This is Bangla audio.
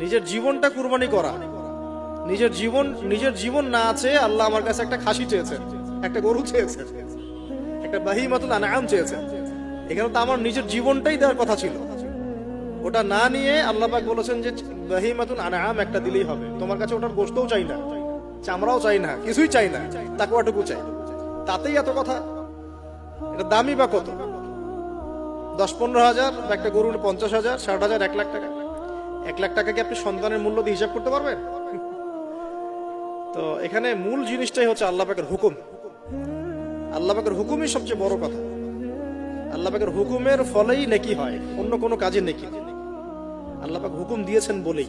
নিজের জীবনটা কুরবানি করা। নিজের জীবন নিজের জীবন না আছে আল্লাহ আমার কাছে একটা খাসি চেয়েছেন, একটা গরু চেয়েছেন, একটা বাহিমাতুল আনাম চেয়েছেন। এখানে তো আমার নিজের জীবনটাই দেওয়ার কথা ছিল। ওটা না নিয়ে আল্লাহ পাক বলেছেন যে বাহিমাতুল আনাম একটা দিলেই হবে। তোমার কাছে ওটার গোস্তও চাই না, চামড়াও চাই না, কিছুই চাই না তাকুয়াটুকু চাই। তাতেই এত কথা? এটা দামি বা কত? দশ পনেরো হাজার একটা গরুর পঞ্চাশ হাজার, ষাট হাজার, এক লাখ টাকা। এক লাখ টাকা কি আপনি সন্তানের মূল্য দিয়ে হিসাব করতে পারবেন? তো এখানে মূল জিনিসটাই হচ্ছে আল্লাহ পাকের হুকুম। আল্লাহ পাকের হুকুমই সবচেয়ে বড় কথা। আল্লাহ পাকের হুকুমের ফলেই নেকি হয়, অন্য কোনো কাজে নেকি আল্লাহ পাক হুকুম দিয়েছেন বলেই।